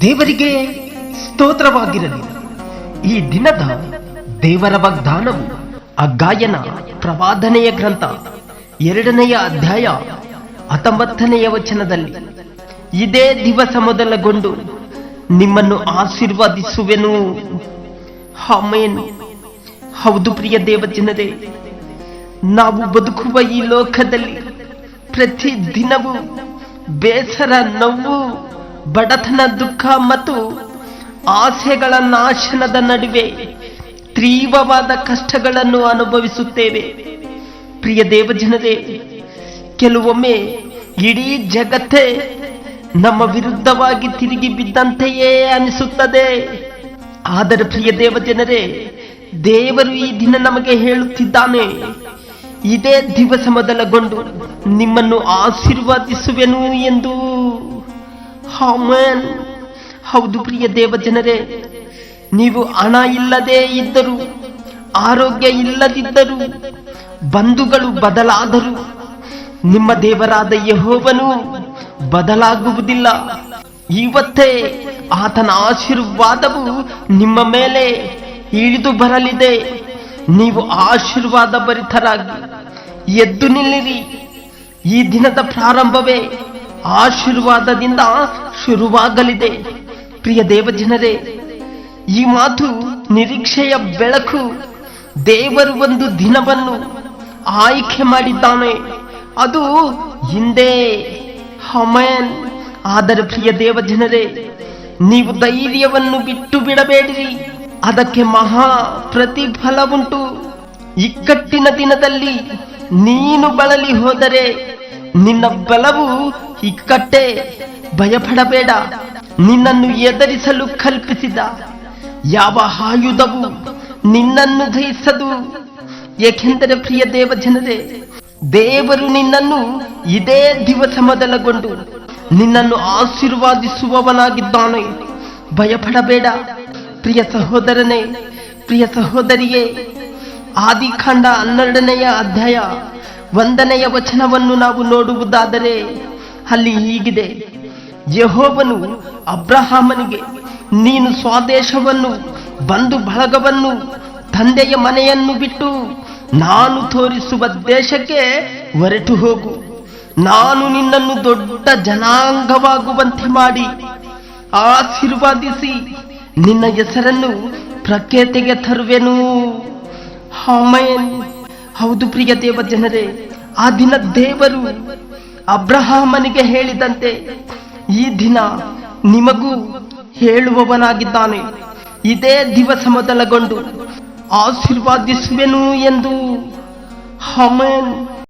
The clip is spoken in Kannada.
ದೇವರಿಗೆ ಸ್ತೋತ್ರವಾಗಿರಲಿ. ಈ ದಿನದ ದೇವರ ವಾಗ್ದಾನವು ಅಗ್ಗಾಯನ ಗಾಯನ ಪ್ರವಾದನೆಯ ಗ್ರಂಥ ಎರಡನೆಯ ಅಧ್ಯಾಯ ಹತ್ತೊಂಬತ್ತನೆಯ ವಚನದಲ್ಲಿ, ಇದೇ ದಿವಸ ಮೊದಲಗೊಂಡು ನಿಮ್ಮನ್ನು ಆಶೀರ್ವಾದಿಸುವೆನು. ಹೌದು ಪ್ರಿಯ ದೇವಜನರೇ ನಾವು ಬದುಕುವ ಈ ಲೋಕದಲ್ಲಿ ಪ್ರತಿ ದಿನವೂ ಬೇಸರ, ನೋವು, ಬಡತನ, ದುಃಖ ಮತ್ತು ಆಸೆಗಳ ನಾಶನದ ನಡುವೆ ತೀವ್ರವಾದ ಕಷ್ಟಗಳನ್ನು ಅನುಭವಿಸುತ್ತೇವೆ. ಪ್ರಿಯ ದೇವಜನರೇ, ಕೆಲವೊಮ್ಮೆ ಇಡೀ ಜಗತ್ತೇ ನಮ್ಮ ವಿರುದ್ಧವಾಗಿ ತಿರುಗಿ ಬಿದ್ದಂತೆಯೇ ಅನಿಸುತ್ತದೆ. ಆದರೆ ಪ್ರಿಯ ದೇವಜನರೇ, ದೇವರು ಈ ದಿನ ನಮಗೆ ಹೇಳುತ್ತಿದ್ದಾನೆ ಇದೇ ದಿವಸ ಮೊದಲಗೊಂಡು ನಿಮ್ಮನ್ನು ಆಶೀರ್ವಾದಿಸುವೆನು ಎಂದು. ಹಾಮನ್ ಹೌದು ಪ್ರಿಯ ದೇವಜನರೇ, ನೀವು ಹಣ ಇಲ್ಲದೇ ಇದ್ದರು, ಆರೋಗ್ಯ ಇಲ್ಲದಿದ್ದರು, ಬಂಧುಗಳು ಬದಲಾದರು, ನಿಮ್ಮ ದೇವರಾದ ಯಹೋವನು ಬದಲಾಗುವುದಿಲ್ಲ. ಇವತ್ತೇ ಆತನ ಆಶೀರ್ವಾದವು ನಿಮ್ಮ ಮೇಲೆ ಇಳಿದು ಬರಲಿದೆ. ನೀವು ಆಶೀರ್ವಾದ ಭರಿತರಾಗಿ ಎದ್ದು ನಿಲ್ಲಿರಿ. ಈ ದಿನದ ಪ್ರಾರಂಭವೇ ಆಶೀರ್ವಾದದಿಂದ ಶುರುವಾಗಲಿದೆ. ಪ್ರಿಯ ದೇವಜನರೇ, ಈ ಮಾತು ನಿರೀಕ್ಷೆಯ ಬೆಳಕು ದೇವರು ಒಂದು ದಿನವನ್ನು ಆಯ್ಕೆ ಮಾಡಿದ್ದಾನೆ. ಅದು ಹಿಂದೆ. ಹಮಯನ್ ಆದರೆ ಪ್ರಿಯ ದೇವಜನರೇ, ನೀವು ಧೈರ್ಯವನ್ನು ಬಿಟ್ಟು ಬಿಡಬೇಡಿರಿ. ಅದಕ್ಕೆ ಮಹಾ ಪ್ರತಿಫಲ ಉಂಟು ಇಕ್ಕಟ್ಟಿನ ದಿನದಲ್ಲಿ ನೀನು ಬಳಲಿ ಹೋದರೆ ನಿನ್ನ ಬಲವು ಇಕ್ಕಟ್ಟೆ. ಭಯಪಡಬೇಡ. ನಿನ್ನನ್ನು ಎದುರಿಸಲು ಕಲ್ಪಿಸಿದ ಯಾವ ಆಯುಧವು ನಿನ್ನನ್ನು ಜಯಿಸದು ಏಕೆಂದರೆ ಪ್ರಿಯ ದೇವ ಜನರೇ ದೇವರು ನಿನ್ನನ್ನು ಇದೇ ದಿವಸ ಮೊದಲಗೊಂಡು ನಿನ್ನನ್ನು ಆಶೀರ್ವಾದಿಸುವವನಾಗಿದ್ದಾನೆ. ಭಯಪಡಬೇಡ. ಪ್ರಿಯ ಸಹೋದರನೇ, ಪ್ರಿಯ ಸಹೋದರಿಯೇ ಆದಿಕಾಂಡ ಹನ್ನೆರಡನೆಯ ಅಧ್ಯಾಯ ಒಂದನೆಯ ವಚನವನ್ನು ನಾವು ನೋಡುವುದಾದರೆ ಅಲ್ಲಿ ಹೀಗಿದೆ ಯಹೋವನು ಅಬ್ರಹಾಮನಿಗೆ, ನೀನು ಸ್ವದೇಶವನ್ನು, ಬಂಧು ಬಳಗವನ್ನು, ತಂದೆಯ ಮನೆಯನ್ನು ಬಿಟ್ಟು ನಾನು ತೋರಿಸುವ ದೇಶಕ್ಕೆ ಹೊರಟು ಹೋಗು ನಾನು ನಿನ್ನನ್ನು ದೊಡ್ಡ ಜನಾಂಗವಾಗುವಂತೆ ಮಾಡಿ ಆಶೀರ್ವಾದಿಸಿ ನಿನ್ನ ಹೆಸರನ್ನು ಪ್ರಖ್ಯಾತಿಗೆ ತರುವೆನು. ಹೌದು ಪ್ರಿಯ ದೇವ ಜನರೇ ಆ ದಿನ ದೇವರು ಅಬ್ರಹಾಮನಿಗೆ ಹೇಳಿದಂತೆ ಈ ದಿನ ನಿಮಗೂ ಹೇಳುವವನಾಗಿದ್ದಾನೆ. ಇದೇ ದಿವಸ ಮೊದಲಗೊಂಡು ಆಶೀರ್ವಾದಿಸುವೆನು ಎಂದು ಆಮೆನ್